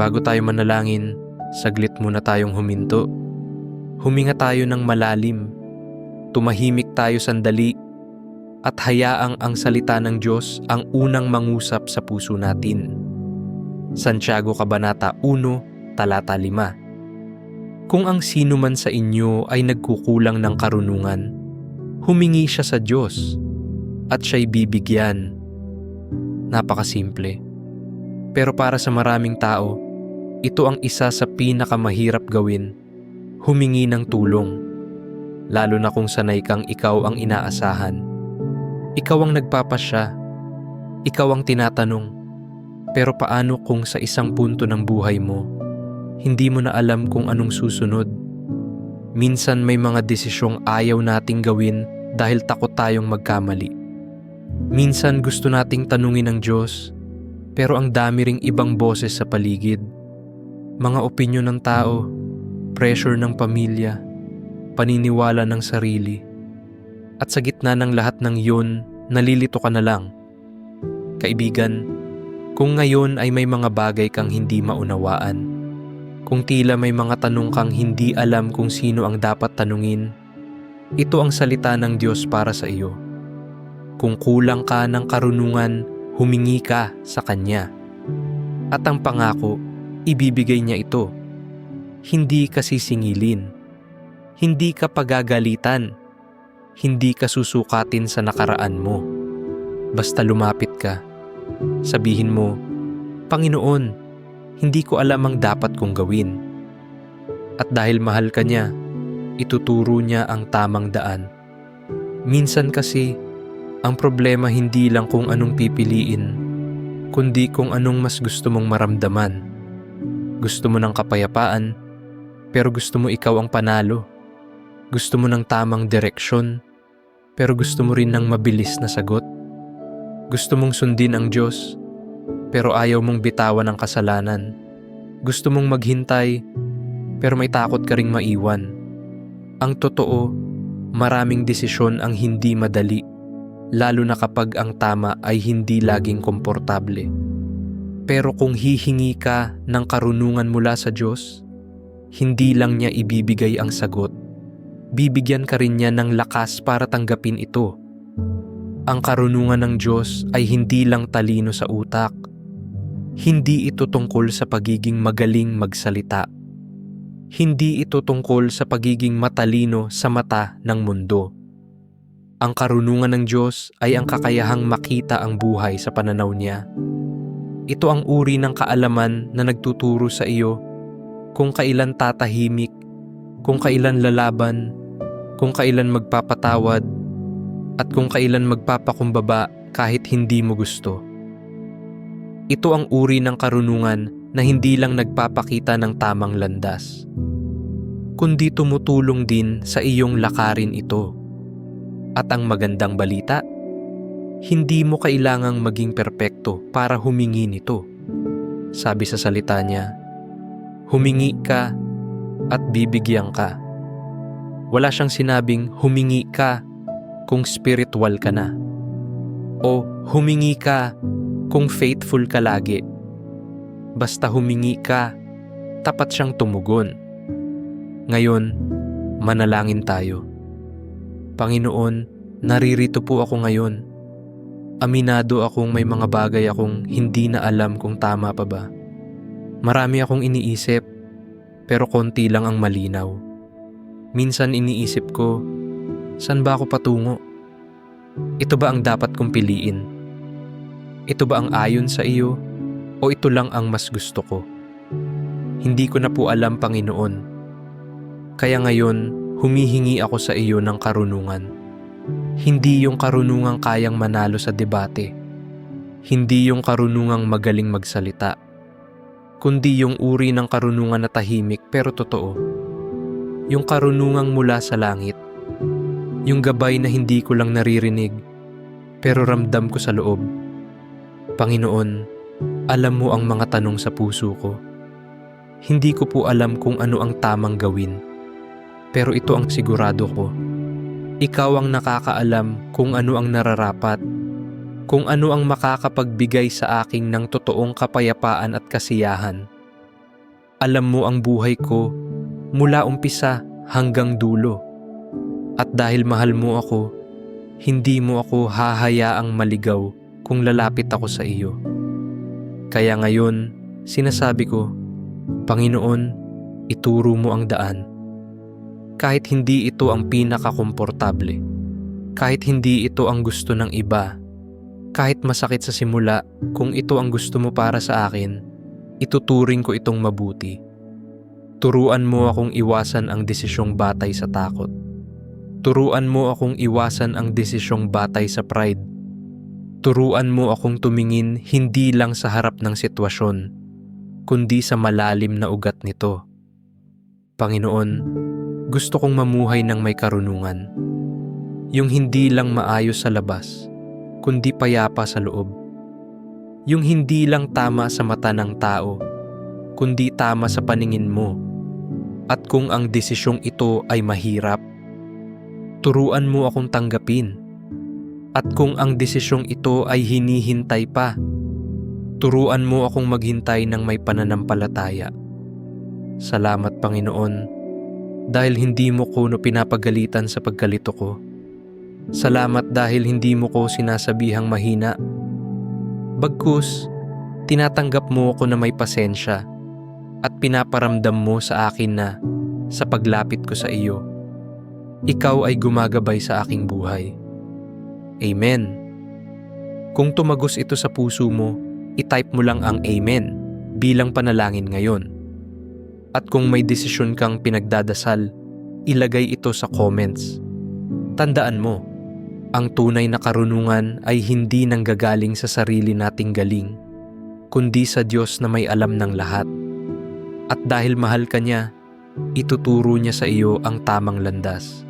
Bago tayo manalangin, saglit muna tayong huminto. Huminga tayo ng malalim. Tumahimik tayo sandali at hayaang ang salita ng Diyos ang unang mangusap sa puso natin. Santiago Kabanata 1, Talata 5 Kung ang sino man sa inyo ay nagkukulang ng karunungan, humingi siya sa Diyos at siya'y bibigyan. Napakasimple. Pero para sa maraming tao, ito ang isa sa pinakamahirap gawin, humingi ng tulong. Lalo na kung sanay kang ikaw ang inaasahan. Ikaw ang nagpapasya. Ikaw ang tinatanong. Pero paano kung sa isang punto ng buhay mo, hindi mo na alam kung anong susunod? Minsan may mga desisyong ayaw nating gawin dahil takot tayong magkamali. Minsan gusto nating tanungin ng Diyos, pero ang dami ring ibang boses sa paligid. Mga opinyon ng tao, pressure ng pamilya, paniniwala ng sarili. At sa gitna ng lahat ng yun, nalilito ka na lang. Kaibigan, kung ngayon ay may mga bagay kang hindi maunawaan, kung tila may mga tanong kang hindi alam kung sino ang dapat tanungin, ito ang salita ng Diyos para sa iyo. Kung kulang ka ng karunungan, humingi ka sa Kanya. At ang pangako, ibibigay niya ito. Hindi ka sisingilin. Hindi ka pagagalitan. Hindi ka susukatin sa nakaraan mo. Basta lumapit ka. Sabihin mo, Panginoon, hindi ko alam ang dapat kong gawin. At dahil mahal ka niya, ituturo niya ang tamang daan. Minsan kasi, ang problema hindi lang kung anong pipiliin, kundi kung anong mas gusto mong maramdaman. Gusto mo ng kapayapaan, pero gusto mo ikaw ang panalo. Gusto mo ng tamang direksyon, pero gusto mo rin ng mabilis na sagot. Gusto mong sundin ang Diyos, pero ayaw mong bitawan ang kasalanan. Gusto mong maghintay, pero may takot ka ring maiwan. Ang totoo, maraming desisyon ang hindi madali, lalo na kapag ang tama ay hindi laging komportable. Pero kung hihingi ka ng karunungan mula sa Diyos, hindi lang niya ibibigay ang sagot, bibigyan ka rin niya ng lakas para tanggapin ito. Ang karunungan ng Diyos ay hindi lang talino sa utak. Hindi ito tungkol sa pagiging magaling magsalita. Hindi ito tungkol sa pagiging matalino sa mata ng mundo. Ang karunungan ng Diyos ay ang kakayahang makita ang buhay sa pananaw niya. Ito ang uri ng kaalaman na nagtuturo sa iyo kung kailan tatahimik, kung kailan lalaban, kung kailan magpapatawad, at kung kailan magpapakumbaba kahit hindi mo gusto. Ito ang uri ng karunungan na hindi lang nagpapakita ng tamang landas, kundi tumutulong din sa iyong lakarin ito. At ang magandang balita, hindi mo kailangang maging perpekto para humingi nito. Sabi sa salita niya, humingi ka at bibigyan ka. Wala siyang sinabing humingi ka kung spiritual ka na. O humingi ka kung faithful ka lagi. Basta humingi ka, tapat siyang tumugon. Ngayon, manalangin tayo. Panginoon, naririto po ako ngayon. Aminado akong may mga bagay akong hindi na alam kung tama pa ba. Marami akong iniisip, pero konti lang ang malinaw. Minsan iniisip ko, saan ba ako patungo? Ito ba ang dapat kong piliin? Ito ba ang ayon sa iyo o ito lang ang mas gusto ko? Hindi ko na po alam Panginoon. Kaya ngayon, humihingi ako sa iyo ng karunungan. Hindi yung karunungang kayang manalo sa debate. Hindi yung karunungang magaling magsalita. Kundi yung uri ng karunungan na tahimik pero totoo. Yung karunungang mula sa langit. Yung gabay na hindi ko lang naririnig pero ramdam ko sa loob. Panginoon, alam mo ang mga tanong sa puso ko. Hindi ko po alam kung ano ang tamang gawin. Pero ito ang sigurado ko. Ikaw ang nakakaalam kung ano ang nararapat, kung ano ang makakapagbigay sa aking ng totoong kapayapaan at kasiyahan. Alam mo ang buhay ko mula umpisa hanggang dulo. At dahil mahal mo ako, hindi mo ako hahayaang maligaw kung lalapit ako sa iyo. Kaya ngayon, sinasabi ko, Panginoon, ituro mo ang daan. Kahit hindi ito ang pinakakomportable, kahit hindi ito ang gusto ng iba, kahit masakit sa simula, kung ito ang gusto mo para sa akin, ituturing ko itong mabuti. Turuan mo akong iwasan ang desisyong batay sa takot. Turuan mo akong iwasan ang desisyong batay sa pride. Turuan mo akong tumingin hindi lang sa harap ng sitwasyon, kundi sa malalim na ugat nito. Panginoon, gusto kong mamuhay ng may karunungan. Yung hindi lang maayos sa labas, kundi payapa sa loob. Yung hindi lang tama sa mata ng tao, kundi tama sa paningin mo. At kung ang desisyong ito ay mahirap, turuan mo akong tanggapin. At kung ang desisyong ito ay hinihintay pa, turuan mo akong maghintay ng may pananampalataya. Salamat Panginoon, dahil hindi mo ko no pinapagalitan sa pagkalito ko. Salamat dahil hindi mo ko sinasabihang mahina. Bagkus, tinatanggap mo ako na may pasensya at pinaparamdam mo sa akin na sa paglapit ko sa iyo, ikaw ay gumagabay sa aking buhay. Amen. Kung tumagos ito sa puso mo, itype mo lang ang Amen bilang panalangin ngayon. At kung may desisyon kang pinagdadasal, ilagay ito sa comments. Tandaan mo, ang tunay na karunungan ay hindi nanggagaling sa sarili nating galing, kundi sa Diyos na may alam ng lahat. At dahil mahal ka niya, ituturo niya sa iyo ang tamang landas.